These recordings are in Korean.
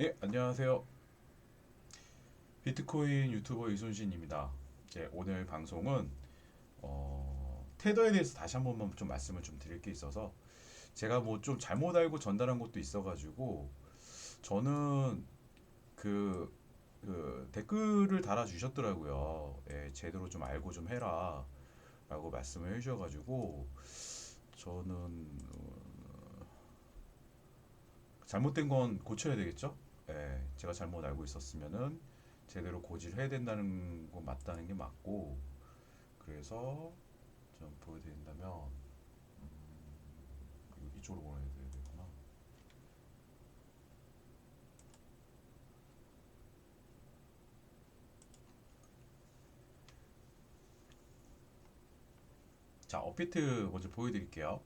예, 안녕하세요. 비트코인 유튜버 이순신입니다. 예, 오늘 방송은 어, 테더에 대해서 다시 한 번만 좀 말씀을 좀 드릴 게 있어서 제가 뭐 좀 잘못 알고 전달한 것도 있어가지고 저는 그, 그 댓글을 달아주셨더라고요. 예, 제대로 좀 알고 좀 해라 라고 말씀을 해주셔가지고 저는 어, 잘못된 건 고쳐야 되겠죠? 예, 제가 잘못 알고 있었으면은 제대로 고지를 해야 된다는 건 맞다는 게 맞고 그래서 좀 보여드린다면 음, 이쪽으로 보내드려야 되구나. 자, 업비트 먼저 보여드릴게요.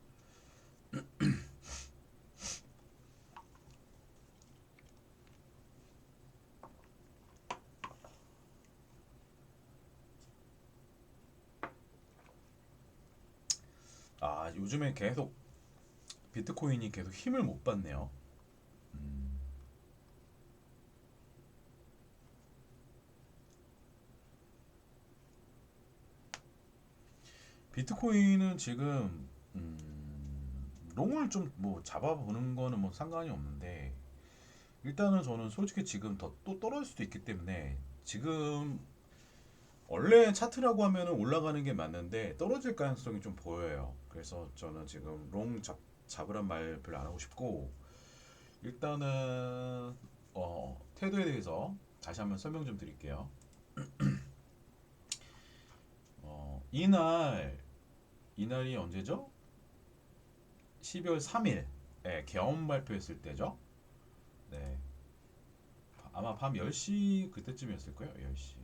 아, 요즘에 계속 비트코인이 계속 힘을 못 받네요. 음, 비트코인은 지금 음, 롱을 좀 뭐 잡아보는 거는 뭐 상관이 없는데 일단은 저는 솔직히 지금 더 또 떨어질 수도 있기 때문에 지금 원래 차트라고 하면은 올라가는 게 맞는데 떨어질 가능성이 좀 보여요. 그래서 저는 지금 롱 잡, 잡으란 말 별로 안 하고 싶고 일단은 어, 태도에 대해서 다시 한번 설명 좀 드릴게요. 어, 이날 이날이 언제죠? 12월 3일 네, 개업 발표했을 때죠. 네. 아마 밤 10시 그때쯤이었을 거예요. 10시.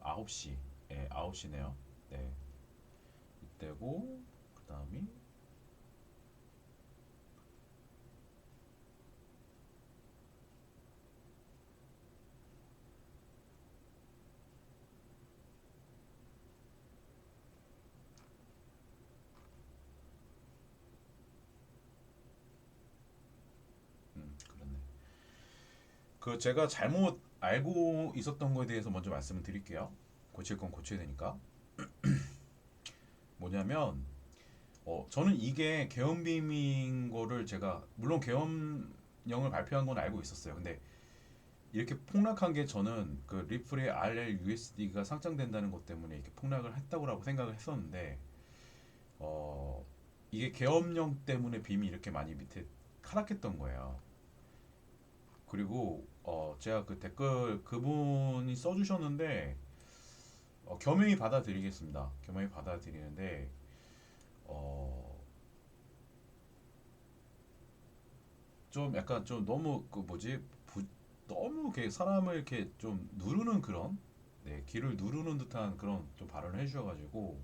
9시. 예, 9시네요. 네. 이때고 그 다음이 음, 그렇네. 그 제가 잘못 알고 있었던 거에 대해서 먼저 말씀을 드릴게요. 고칠 건 고쳐야 되니까. 뭐냐면 어, 저는 이게 계엄빔인 거를 제가 물론 계엄령을 발표한 건 알고 있었어요. 근데 이렇게 폭락한 게 저는 그 리플의 RLUSD가 상장된다는 것 때문에 이렇게 폭락을 했다고 생각을 했었는데 어, 이게 계엄령 때문에 빔이 이렇게 많이 밑에 하락했던 거예요. 그리고 어, 제가 그 댓글 그분이 써주셨는데 어, 겸허히 받아들이겠습니다. 겸허히 받아들이는데 어, 좀 약간 좀 너무 그 뭐지 부- 너무 이렇게 사람을 이렇게 좀 누르는 그런 네, 귀를 누르는 듯한 그런 좀 발언을 해주셔가지고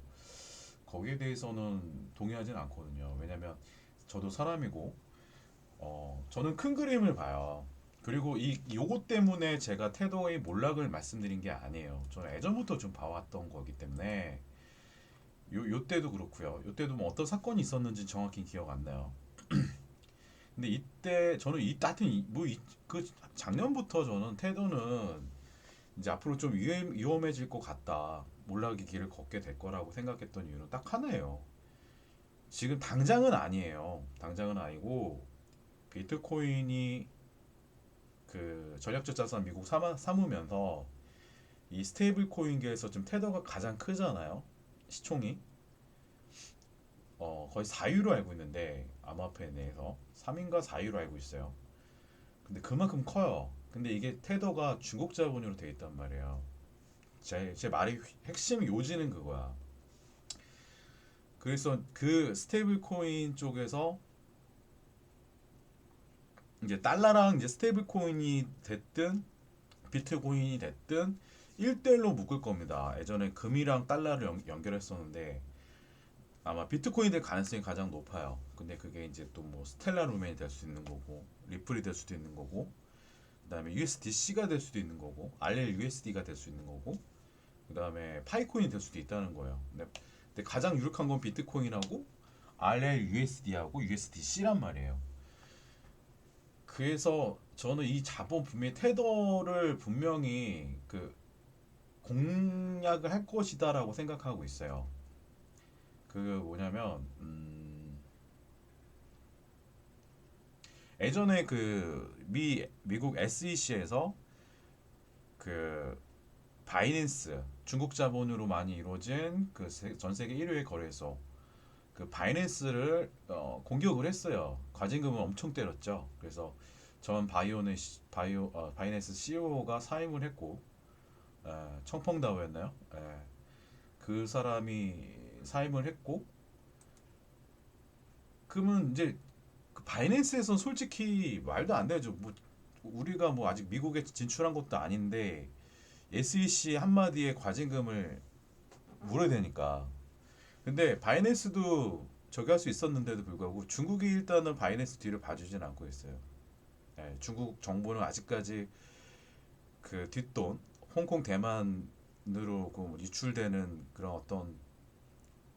거기에 대해서는 동의하진 않거든요. 왜냐면 저도 사람이고 어, 저는 큰 그림을 봐요. 그리고 이 요것 때문에 제가 태도의 몰락을 말씀드린 게 아니에요. 저는 예전부터 좀 봐왔던 거기 때문에 요, 요 때도 그렇고요. 요 때도 뭐 어떤 사건이 있었는지 정확히 기억 안 나요. 근데 이때 저는 이 하여튼 뭐그 작년부터 저는 태도는 이제 앞으로 좀 위험, 위험해질 것 같다. 몰락의 길을 걷게 될 거라고 생각했던 이유는 딱 하나예요. 지금 당장은 아니에요. 당장은 아니고 비트코인이 그 전략적 자산 미국 삼아, 삼으면서 이 스테이블 코인계에서 좀 테더가 가장 크잖아요. 시총이 어, 거의 4위로 알고 있는데 암호화폐 내에서 3인가 4위로 알고 있어요. 근데 그만큼 커요. 근데 이게 테더가 중국 자본으로 돼 있단 말이에요. 제, 제 말이 핵심 요지는 그거야. 그래서 그 스테이블 코인 쪽에서 이제 달러랑 이제 스테이블 코인이 됐든 비트코인이 됐든 1대1로 묶을 겁니다. 예전에 금이랑 달러를 연, 연결했었는데 아마 비트코인이 될 가능성이 가장 높아요. 근데 그게 이제 또 뭐 스텔라 루멘이 될 수 있는 거고 리플이 될 수도 있는 거고 그다음에 USDC가 될 수도 있는 거고 RLUSD가 될 수 있는 거고 그다음에 파이코인이 될 수도 있다는 거예요. 근데, 근데 가장 유력한 건 비트코인하고 RLUSD하고 USDC란 말이에요. 그래서 저는 이 자본 분명히 테더를 분명히 그 공략을 할 것이다라고 생각하고 있어요. 그 뭐냐면 음, 예전에 그 미 미국 SEC에서 그 바이낸스 중국 자본으로 많이 이루어진 그 전 세계 1위의 거래소 그 바이낸스를 어, 공격을 했어요. 과징금을 엄청 때렸죠. 그래서 전 바이오는 바이오 어, 바이낸스 CEO가 사임을 했고 에, 청펑다오였나요? 에, 그 사람이 사임을 했고 그러면 이제 그 바이낸스에선 솔직히 말도 안 되죠. 뭐 우리가 뭐 아직 미국에 진출한 것도 아닌데 SEC 한마디에 과징금을 물어야 되니까. 근데 바이낸스도 저기 할 수 있었는데도 불구하고 중국이 일단은 바이낸스 뒤를 봐주진 않고 있어요. 예, 중국 정부는 아직까지 그 뒷돈, 홍콩, 대만으로 그 유출되는 그런 어떤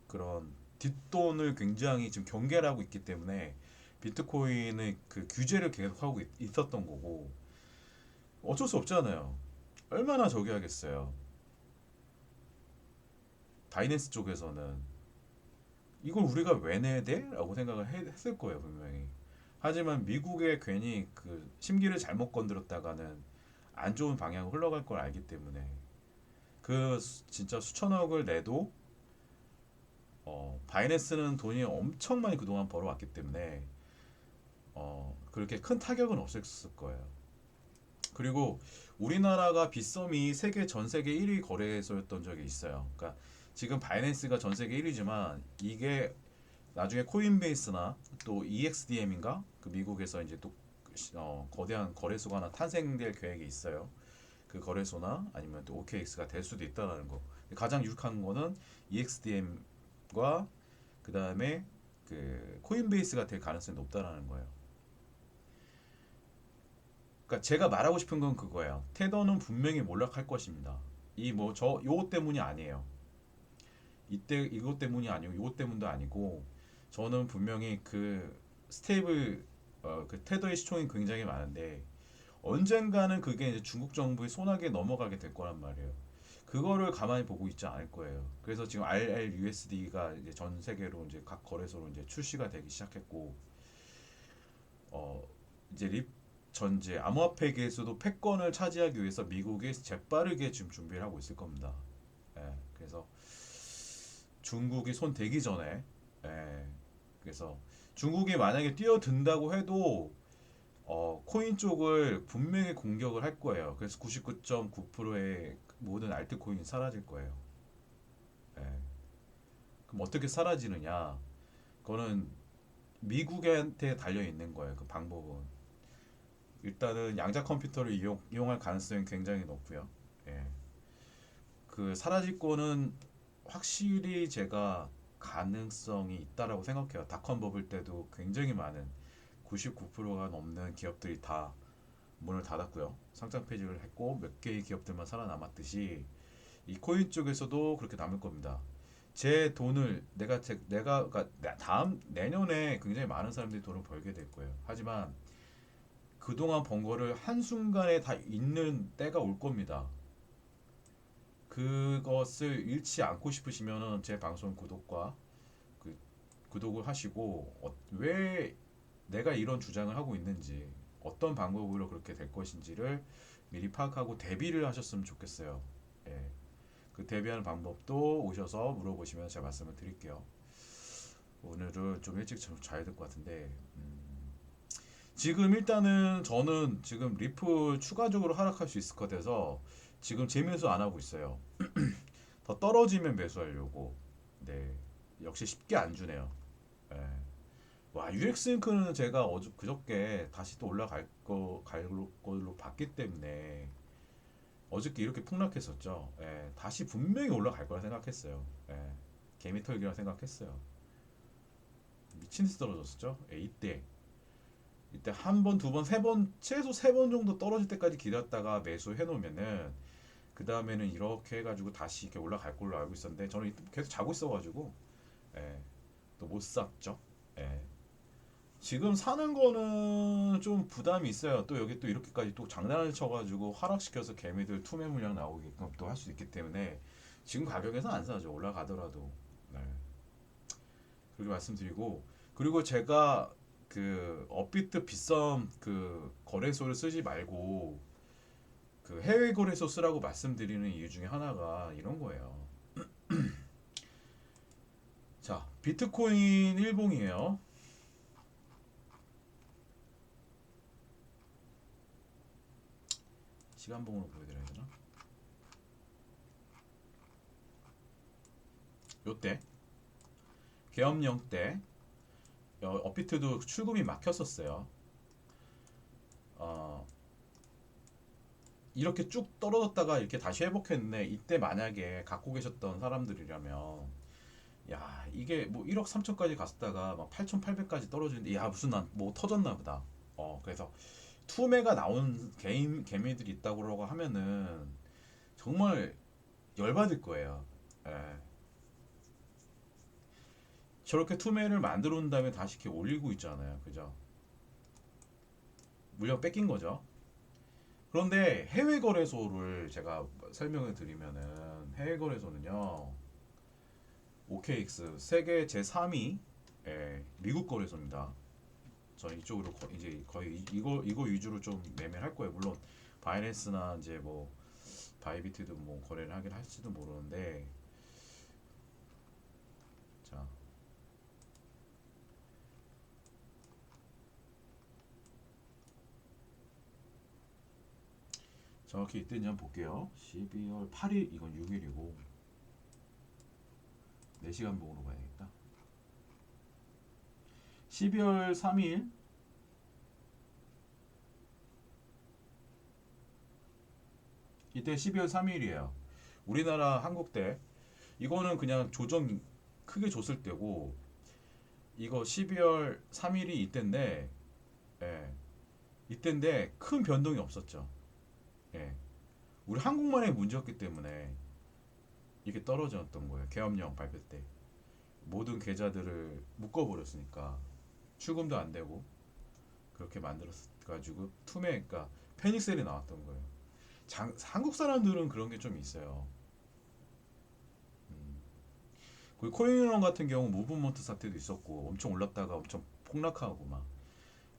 그런 뒷돈을 굉장히 지금 경계를 하고 있기 때문에 비트코인의 그 규제를 계속하고 있, 있었던 거고 어쩔 수 없잖아요. 얼마나 저기 하겠어요. 바이낸스 쪽에서는 이걸 우리가 왜 내야 돼? 라고 생각을 해- 했을 거예요, 분명히. 하지만 미국에 괜히 그 심기를 잘못 건드렸다가는 안 좋은 방향으로 흘러갈 걸 알기 때문에 그 수- 진짜 수천억을 내도 어, 바이낸스는 돈이 엄청 많이 그동안 벌어왔기 때문에 어, 그렇게 큰 타격은 없었을 거예요. 그리고 우리나라가 빗썸이 세계 전 세계 1위 거래소였던 적이 있어요. 그러니까 지금 바이낸스가 전 세계 1위지만 이게 나중에 코인베이스나 또 EXDM인가 그 미국에서 이제 또 어, 거대한 거래소가 하나 탄생될 계획이 있어요. 그 거래소나 아니면 또 OKX가 될 수도 있다라는 거. 가장 유력한 거는 EXDM과 그 다음에 그 코인베이스가 될 가능성이 높다라는 거예요. 그러니까 제가 말하고 싶은 건 그거예요. 테더는 분명히 몰락할 것입니다. 이 뭐 저 요거 때문이 아니에요. 이때 이것 때문이 아니고 요것 때문도 아니고 저는 분명히 그 스테이블 어, 그 테더의 시총이 굉장히 많은데 언젠가는 그게 이제 중국 정부의 손아귀에 넘어가게 될 거란 말이에요. 그거를 가만히 보고 있지 않을 거예요. 그래서 지금 RLUSD가 이제 전 세계로 이제 각 거래소로 이제 출시가 되기 시작했고 어 이제 립 전제 암호화폐계에서도 패권을 차지하기 위해서 미국이 재빠르게 지금 준비를 하고 있을 겁니다. 예, 그래서 중국이 손 대기 전에 예, 그래서 중국이 만약에 뛰어든다고 해도 어, 코인 쪽을 분명히 공격을 할 거예요. 그래서 99.9%의 모든 알트코인이 사라질 거예요. 예. 그럼 어떻게 사라지느냐? 그거는 미국한테 달려 있는 거예요. 그 방법은. 일단은 양자 컴퓨터를 이용, 이용할 가능성이 굉장히 높고요. 예. 그 사라질 거는 확실히 제가 가능성이 있다라고 생각해요. 닷컴 버블 때도 굉장히 많은 99%가 넘는 기업들이 다 문을 닫았고요. 상장 폐지를 했고 몇 개의 기업들만 살아남았듯이 이 코인 쪽에서도 그렇게 남을 겁니다. 제 돈을 내가 제, 내가 그러니까 나- 다음 내년에 굉장히 많은 사람들이 돈을 벌게 될 거예요. 하지만 그동안 번 거를 한순간에 다 잃는 때가 올 겁니다. 그것을 잃지 않고 싶으시면은 제 방송 구독과 그 구독을 하시고 어, 왜 내가 이런 주장을 하고 있는지 어떤 방법으로 그렇게 될 것인지를 미리 파악하고 대비를 하셨으면 좋겠어요. 예. 그 대비하는 방법도 오셔서 물어보시면 제가 말씀을 드릴게요. 오늘은 좀 일찍 자- 자야 될 것 같은데 음, 지금 일단은 저는 지금 리플 추가적으로 하락할 수 있을 것 같아서 지금 재매수 안 하고 있어요. 더 떨어지면 매수하려고. 네. 역시 쉽게 안 주네요. 예. 와, UX링크는 제가 어저 그저께 다시 또 올라갈 거, 갈 걸로 봤기 때문에 어저께 이렇게 폭락했었죠. 예. 다시 분명히 올라갈 거라 생각했어요. 예. 개미 털기라 생각했어요. 미친 듯이 떨어졌었죠. 예, 이때. 이때 한 번, 두 번, 세 번, 최소 세 번 정도 떨어질 때까지 기다렸다가 매수해 놓으면은 그 다음에는 이렇게 해가지고 다시 이렇게 올라갈 걸로 알고 있었는데 저는 계속 자고 있어가지고 예, 또 못 샀죠. 예. 지금 사는 거는 좀 부담이 있어요. 또 여기 또 이렇게까지 또 장난을 쳐가지고 하락시켜서 개미들 투매 물량 나오게끔 또 할 수 있기 때문에 지금 가격에서 안 사죠. 올라가더라도. 네. 그렇게 말씀드리고 그리고 제가 그 업비트 빗썸 그 거래소를 쓰지 말고 그 해외 거래소 쓰라고 말씀드리는 이유 중에 하나가 이런 거예요. 자, 비트코인 일봉이에요. 시간봉으로 보여드려야 되나? 요때 계엄령 때 어, 업비트도 출금이 막혔었어요. 어, 이렇게 쭉 떨어졌다가 이렇게 다시 회복했는데 이때 만약에 갖고 계셨던 사람들이라면 야 이게 뭐 1억 3천까지 갔다가 막 8,800까지 떨어지는데 야 무슨 난 뭐 터졌나 보다. 어 그래서 투매가 나온 개인 개미들이 있다고 하면은 정말 열받을 거예요. 예. 저렇게 투매를 만들어 온 다음에 다시 이렇게 올리고 있잖아요. 그죠? 물량 뺏긴 거죠. 그런데 해외 거래소를 제가 설명을 드리면은 해외 거래소는요. OKX 세계 제 3위 예, 미국 거래소입니다. 저 이쪽으로 거, 이제 거의 이- 이거 이거 위주로 좀 매매를 할 거예요. 물론 바이낸스나 이제 뭐 바이비트도 뭐 거래를 하긴 할지도 모르는데 정확히 이때인지 한번 볼게요. 12월 8일 이건 6일이고 4시간 봉으로 봐야겠다. 12월 3일 이때 12월 3일이에요. 우리나라 한국 때 이거는 그냥 조정 크게 줬을 때고 이거 12월 3일이 이때인데 예. 이때인데 큰 변동이 없었죠. 예. 우리 한국만의 문제였기 때문에 이게 떨어졌던 거예요. 계엄령 발표 때 모든 계좌들을 묶어버렸으니까 출금도 안 되고 그렇게 만들었 가지고 투매 그러니까 패닉셀이 나왔던 거예요. 장, 한국 사람들은 그런 게 좀 있어요. 음. 코인원 같은 경우 무브먼트 사태도 있었고 엄청 올랐다가 엄청 폭락하고 막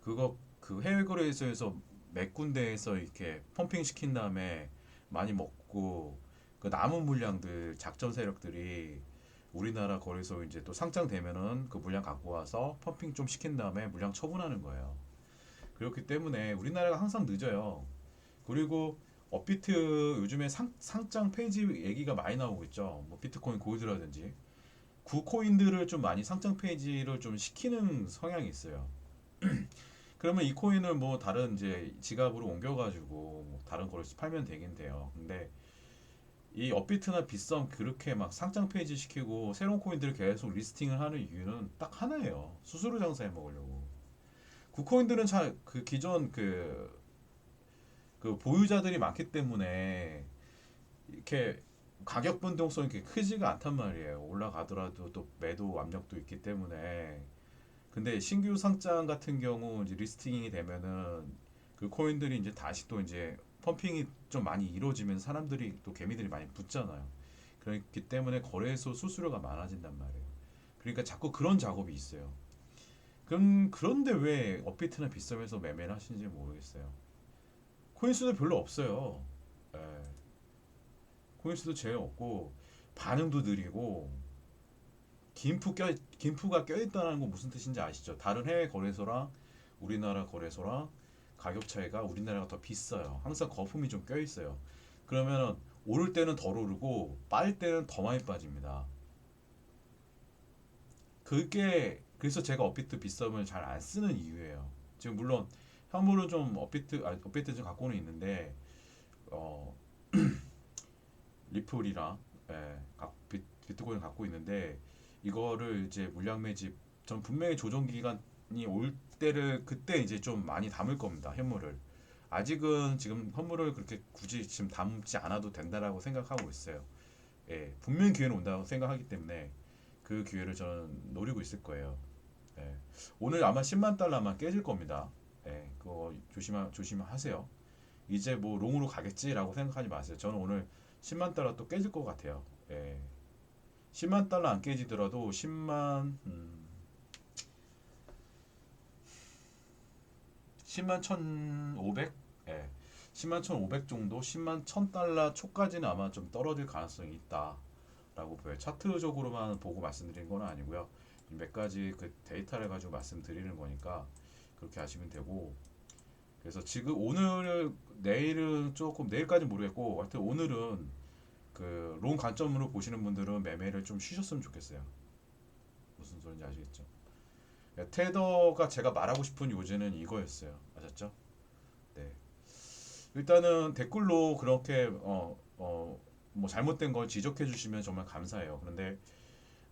그거 그 해외 거래소에서 몇 군데에서 이렇게 펌핑 시킨 다음에 많이 먹고 그 남은 물량들 작전 세력들이 우리나라 거래소 이제 또 상장되면은 그 물량 갖고 와서 펌핑 좀 시킨 다음에 물량 처분하는 거예요. 그렇기 때문에 우리나라가 항상 늦어요. 그리고 업비트 요즘에 상, 상장 페이지 얘기가 많이 나오고 있죠. 뭐 비트코인 골드라든지 구코인들을 좀 많이 상장 페이지를 좀 시키는 성향이 있어요. 그러면 이 코인을 뭐 다른 이제 지갑으로 옮겨가지고 뭐 다른 거래소 팔면 되긴 돼요. 근데 이 업비트나 빗썸 그렇게 막 상장 페이지 시키고 새로운 코인들을 계속 리스팅을 하는 이유는 딱 하나예요. 수수료 장사해 먹으려고. 구코인들은 잘 그 기존 그, 그 보유자들이 많기 때문에 이렇게 가격 변동성이 크지가 않단 말이에요. 올라가더라도 또 매도 압력도 있기 때문에. 근데 신규 상장 같은 경우 이제 리스팅이 되면은 그 코인들이 이제 다시 또 이제 펌핑이 좀 많이 이루어지면 사람들이 또 개미들이 많이 붙잖아요. 그렇기 때문에 거래소 수수료가 많아진단 말이에요. 그러니까 자꾸 그런 작업이 있어요. 그럼 그런데 왜 업비트나 빗썸에서 매매를 하시는지 모르겠어요. 코인 수도 별로 없어요. 예. 코인 수도 제일 없고 반응도 느리고 김프 껴 김프가 껴 있다는 건 무슨 뜻인지 아시죠? 다른 해외 거래소랑 우리나라 거래소랑 가격 차이가 우리나라가 더 비싸요. 항상 거품이 좀 껴 있어요. 그러면은 오를 때는 덜 오르고 빠질 때는 더 많이 빠집니다. 그게 그래서 제가 업비트 빗썸을 잘 안 쓰는 이유예요. 지금 물론 현물은 좀 업비트 아, 업비트 좀 갖고는 있는데 어 리플이랑 예, 비트코인 갖고 있는데 이거를 이제 물량 매집 전 분명히 조정 기간이 올 때를 그때 이제 좀 많이 담을 겁니다 현물을 아직은 지금 현물을 그렇게 굳이 지금 담지 않아도 된다라고 생각하고 있어요 예 분명히 기회는 온다고 생각하기 때문에 그 기회를 저는 노리고 있을 거예요 예. 오늘 아마 10만 달러만 깨질 겁니다. 예, 그거 조심 조심하세요. 이제 뭐 롱으로 가겠지라고 생각하지 마세요. 저는 오늘 10만 달러 또 깨질 것 같아요. 예. 10만 달러 안 깨지더라도 10만 음, 10만 1,500? 예. 10만 1,500 정도, 10만 1,000달러 초까지는 아마 좀 떨어질 가능성이 있다라고 보여요. 차트적으로만 보고 말씀드리는 건 아니고요. 몇 가지 그 데이터를 가지고 말씀드리는 거니까 그렇게 하시면 되고 그래서 지금 오늘 내일은 조금 내일까지 모르겠고 하여튼 오늘은 그 롱 관점으로 보시는 분들은 매매를 좀 쉬셨으면 좋겠어요. 무슨 소리인지 아시겠죠? 그러니까 테더가 제가 말하고 싶은 요지는 이거였어요. 아셨죠? 네. 일단은 댓글로 그렇게 어, 어, 뭐 잘못된 걸 지적해 주시면 정말 감사해요. 그런데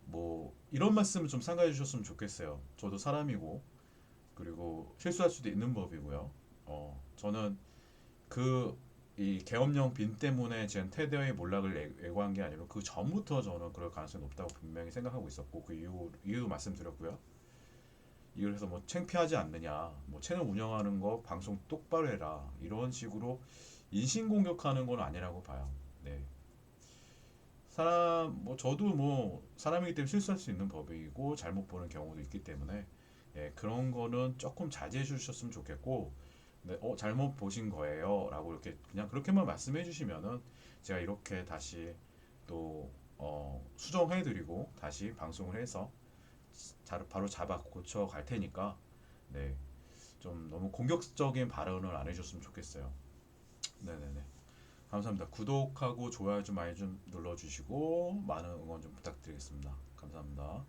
뭐 이런 말씀 좀 삼가해 주셨으면 좋겠어요. 저도 사람이고 그리고 실수할 수도 있는 법이고요. 어, 저는 그 이 계엄령 빈 때문에 지금 테더의 몰락을 예- 예고한 게 아니라 그 전부터 저는 그럴 가능성이 높다고 분명히 생각하고 있었고 그 이유 이유도 말씀드렸고요. 이걸 해서 뭐 창피하지 않느냐, 뭐 채널 운영하는 거 방송 똑바로 해라 이런 식으로 인신 공격하는 건 아니라고 봐요. 네. 사람 뭐 저도 뭐 사람이기 때문에 실수할 수 있는 법이고 잘못 보는 경우도 있기 때문에 예, 그런 거는 조금 자제해 주셨으면 좋겠고 네, 어 잘못 보신 거예요 라고 이렇게 그냥 그렇게만 말씀해 주시면은 제가 이렇게 다시 또 어, 수정해 드리고 다시 방송을 해서 자, 바로 잡아 고쳐 갈 테니까 네. 좀 너무 공격적인 발언을 안 해줬으면 좋겠어요. 네네네. 감사합니다. 구독하고 좋아요 좀 많이 좀 눌러주시고 많은 응원 좀 부탁드리겠습니다. 감사합니다.